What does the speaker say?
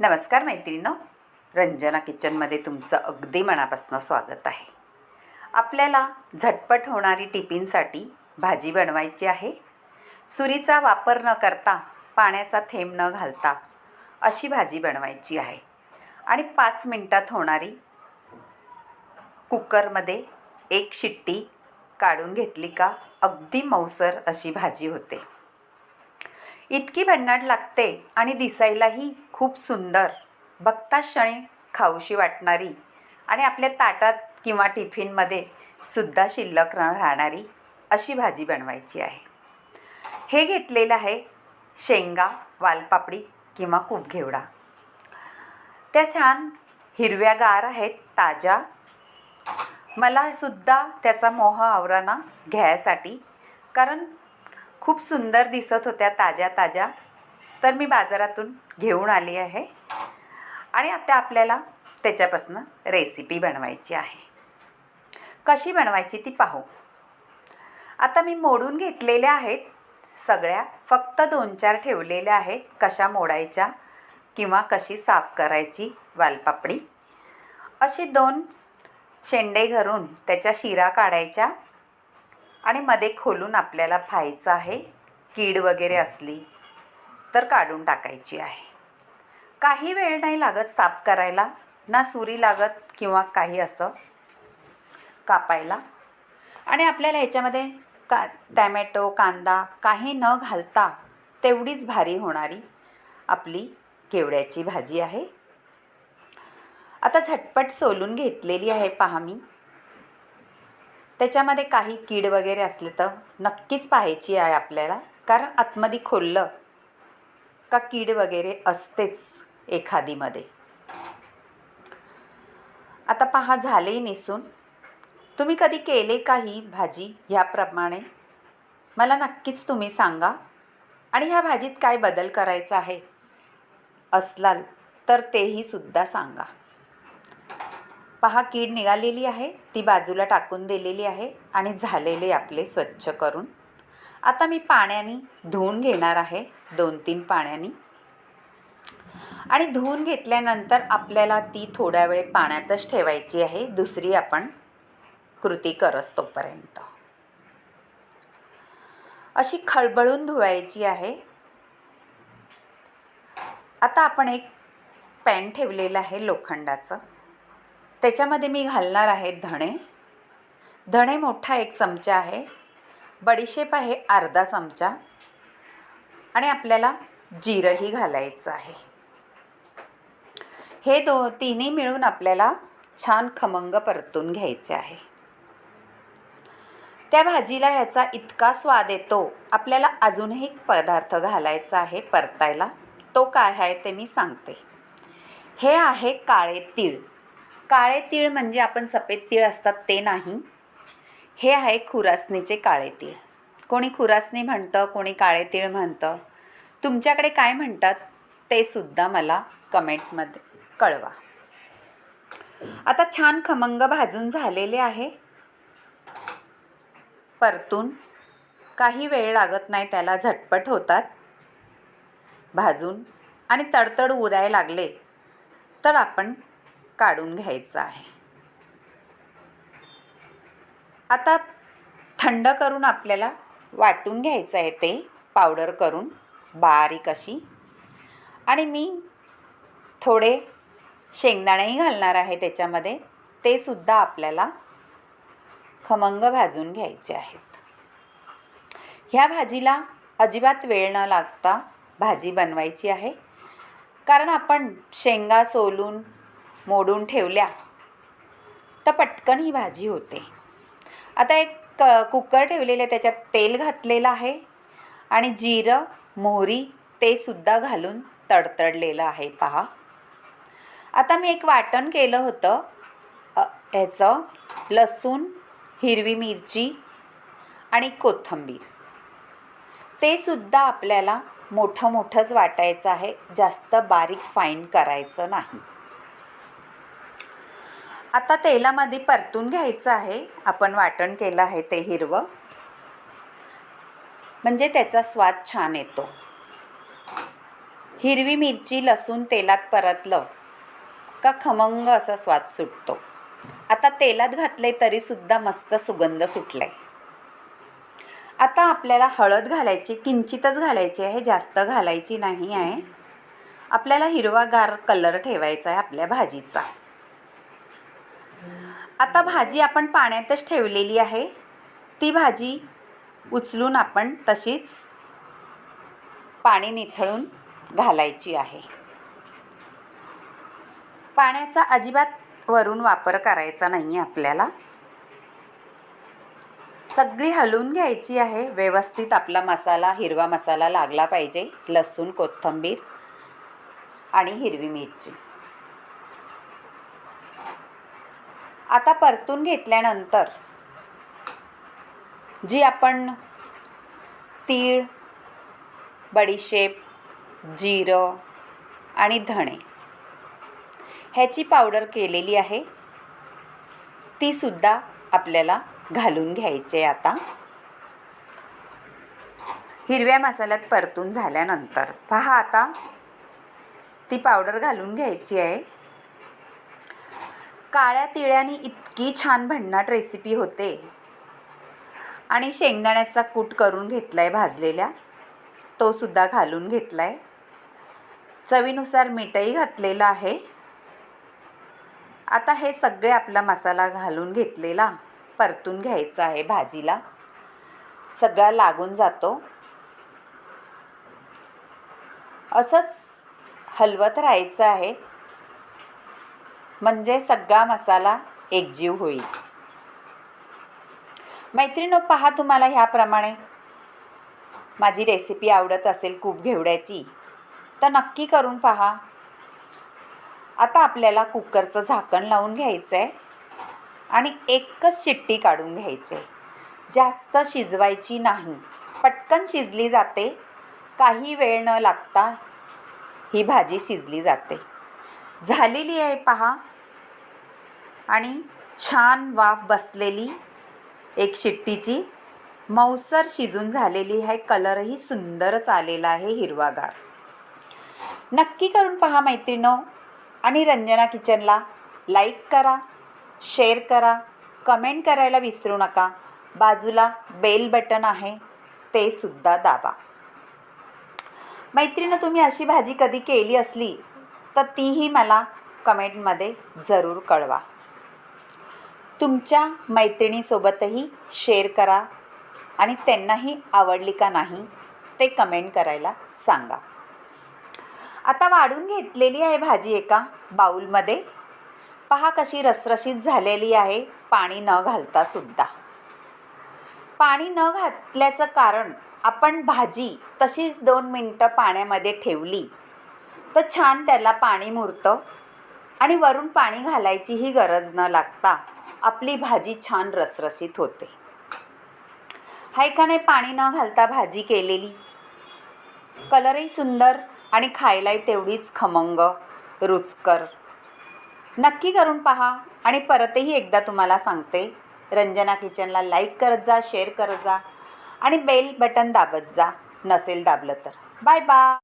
नमस्कार मैत्रिणींनो. रंजना किचनमध्ये तुमचं अगदी मनापासून स्वागत आहे. आपल्याला झटपट होणारी टिफिनसाठी भाजी बनवायची आहे. सुरीचा वापर न करता पाण्याचा थेंब न घालता अशी भाजी बनवायची आहे. आणि पाच मिनटात होणारी कुकरमध्ये एक शिट्टी काढून घेतली का अगदी मऊसर अशी भाजी होते. इतकी भन्नाट लागते आणि दिसायलाही खूप सुंदर. बघता क्षणी खाऊशी वाटणारी आणि आपल्या ताटात किंवा टिफिनमध्ये सुद्धा शिल्लक राहणारी अशी भाजी बनवायची आहे. हे घेतलेलं आहे शेंगा वालपापडी किंवा घेवडा त्या छान हिरव्यागार आहेत ताज्या. मला सुद्धा त्याचा मोह आवराना घ्यायसाठी कारण खूप सुंदर दिसत होत्या ताज्या ताज्या. तर मी बाजारातून घेऊन आली आहे. आणि आता आपल्याला त्याच्यापासून रेसिपी बनवायची आहे. कशी बनवायची ती पाहू. आता मी मोडून घेतलेल्या आहेत. सगळ्या फक्त दोन चार ठेवलेल्या आहेत. कशा मोडायच्या किंवा कशी साफ करायची वालपापडी. अशी दोन शेंडे घरून त्याच्या शिरा काढायच्या. आणि मध्ये खोलून आपल्याला पाहायचं आहे कीड वगैरे असली तर काढून टाकायची आहे. काही वेळ नाही लागत साफ करायला ना सुरी लागत किंवा काही असं कापायला. आणि आपल्याला ह्याच्यामध्ये का टॅमॅटो कांदा काही न घालता तेवढीच भारी होणारी आपली केवड्याची भाजी आहे. आता झटपट सोलून घेतलेली आहे पहा मी. त्याच्यामध्ये काही कीड वगैरे असले तर नक्कीच पाहायची आहे आपल्याला. कारण आतमध्ये खोललं का कीड वगैरे असतेच एखादीमध्ये. आता पहा झाले निसून. तुम्ही कधी केले का ही भाजी ह्याप्रमाणे? मला नक्कीच तुम्ही सांगा. आणि ह्या भाजीत काय बदल करायचा आहे असलाल तर तेही सुद्धा सांगा. पहा कीड निघालेली आहे ती बाजूला टाकून दिलेली आहे आणि झालेले आपले स्वच्छ करून. आता मी पाण्याने धुवून घेणार आहे दोन तीन पाण्याने. आणि धुवून घेतल्यानंतर आपल्याला ती थोड्या वेळ पाण्यातच ठेवायची आहे दुसरी आपण कृती करस तोपर्यंत. अशी खळबळून धुवायची आहे. आता आपण एक पॅन ठेवलेलं आहे लोखंडाचं. त्याच्यामध्ये मी घालणार आहे धणे. धणे मोठा एक चमचा आहे. बडीशेप आहे अर्धा चमचा. आणि आपल्याला जिरंही घालायचं आहे. हे दो तिन्ही मिळून आपल्याला छान खमंग परतून घ्यायचे आहे. त्या भाजीला ह्याचा इतका स्वाद येतो आपल्याला अजूनही पदार्थ घालायचा आहे परतायला. तो काय आहे ते मी सांगते. हे आहे काळे तीळ. काळे तीळ म्हणजे आपण सफेद तीळ असतात ते नाही. हे आहे खुरासणीचे काळे तीळ. कोणी खुरासणी म्हणतं कोणी काळे तीळ म्हणतं. तुमच्याकडे काय म्हणतात ते सुद्धा मला कमेंटमध्ये कळवा. आता छान खमंग भाजून झालेले आहे. परतून काही वेळ लागत नाही त्याला झटपट होतात. भाजून आणि तडतड उरायला लागले तर आपण काढून घ्यायचं आहे. आता थंड करून आपल्याला वाटून घ्यायचं आहे ते पावडर करून बारीक अशी. आणि मी थोडे शेंगदाणेही घालणार आहे त्याच्यामध्ये. ते सुद्धा आपल्याला खमंग भाजून घ्यायचे आहेत. ह्या भाजीला अजिबात वेळ न लागता भाजी बनवायची आहे. कारण आपण शेंगा सोलून मोडून ठेवल्या. तर पटकन ही भाजी होते. आता एक क कुकर ठेवलेलं त्याच्यात तेल घातलेलं आहे आणि जिरं मोहरी ते सुद्धा घालून तडतडलेलं आहे पहा. आता मी एक वाटण केलं होतं. ह्याचं लसूण हिरवी मिरची आणि कोथिंबीर. ते सुद्धा आपल्याला मोठं मोठंच वाटायचं आहे जास्त बारीक फाईन करायचं नाही. आता तेलामध्ये परतून घ्यायचं आहे. आपण वाटण केलं आहे ते हिरवं. म्हणजे त्याचा स्वाद छान येतो. हिरवी मिरची लसूण तेलात परतलं का खमंग असा स्वाद सुटतो. आता तेलात घातले तरीसुद्धा मस्त सुगंध सुटलाय. आता आपल्याला हळद घालायची किंचितच घालायची आहे जास्त घालायची नाही आहे. आपल्याला हिरवागार कलर ठेवायचा आहे आपल्या भाजीचा. आता भाजी आपण पाण्यातच ठेवलेली आहे. ती भाजी उचलून आपण तशीच पाणी निथळून घालायची आहे. पाण्याचा अजिबात वरून वापर करायचा नाही आहे आपल्याला. सगळी हलवून घ्यायची आहे. व्यवस्थित आपला मसाला हिरवा मसाला लागला पाहिजे. लसूण कोथिंबीर आणि हिरवी मिरची. आता परतून घेतल्यानंतर जी आपण तीळ बडीशेप जिरं आणि धणे ह्याची पावडर केलेली आहे तीसुद्धा आपल्याला घालून घ्यायचे आता. हिरव्या मसाल्यात परतून झाल्यानंतर पहा आता ती पावडर घालून घ्यायची आहे. काळ्या तिळ्यानी इतकी छान भन्नाट रेसिपी होते. आणि शेंगदाण्याचा कूट करून घेतला आहे भाजलेल्या. तो सुद्धा घालून घेतला आहे चवीनुसार मीठही घातलेलं आहे. आता हे सगळे आपला मसाला घालून घेतलेला परतून घ्यायचा आहे भाजीला. सगळा लागून जातो. असंच हलवत राहायचं आहे. म्हणजे सगळा मसाला एकजीव होईल. मैत्रिणो पहा तुम्हाला ह्याप्रमाणे. माझी रेसिपी आवडत असेल कूप घेवड्याची तर नक्की करून पहा. आता आपल्याला कुकरचं झाकण लावून घ्यायचं आहे आणि एकच शिट्टी काढून घ्यायची आहे जास्त शिजवायची नाही. पटकन शिजली जाते. काही वेळ न लागता ही भाजी शिजली जाते. झालेली आहे पहा. आणि छान वाफ बसलेली एक शिट्टीची. मौसर शिजून झालेली आहे. कलरही सुंदरच आलेला आहे हिरवागार. नक्की करून पहा मैत्रिणो. आणि रंजना किचनला लाईक करा शेअर करा कमेंट करायला विसरू नका. बाजूला बेल बटन आहे ते सुद्धा दाबा. मैत्रिणं तुम्ही अशी भाजी कधी केली असली तर तीही मला कमेंटमध्ये जरूर कळवा. तुमच्या मैत्रिणीसोबतही शेअर करा आणि त्यांनाही आवडली का नाही ते कमेंट करायला सांगा. आता वाढून घेतलेली आहे भाजी एका बाऊलमध्ये पहा कशी रसरशीत झालेली आहे पाणी न घालता सुद्धा. पाणी न घातल्याचं कारण आपण भाजी तशीच दोन मिनटं पाण्यामध्ये ठेवली तर छान त्याला पाणी मुरतं आणि वरून पाणी घालायचीही गरज न लागता आपली भाजी छान रसरशीत होते. हाय का नाही पाणी न घालता भाजी केलेली? कलरही सुंदर आणि खायलाही तेवढीच खमंग रुचकर. नक्की करून पहा आणि परतही एकदा तुम्हाला सांगते. रंजना किचनला लाईक करत जा शेअर करत जा आणि बेल बटन दाबत जा. नसेल दाबलं तर. Bye bye.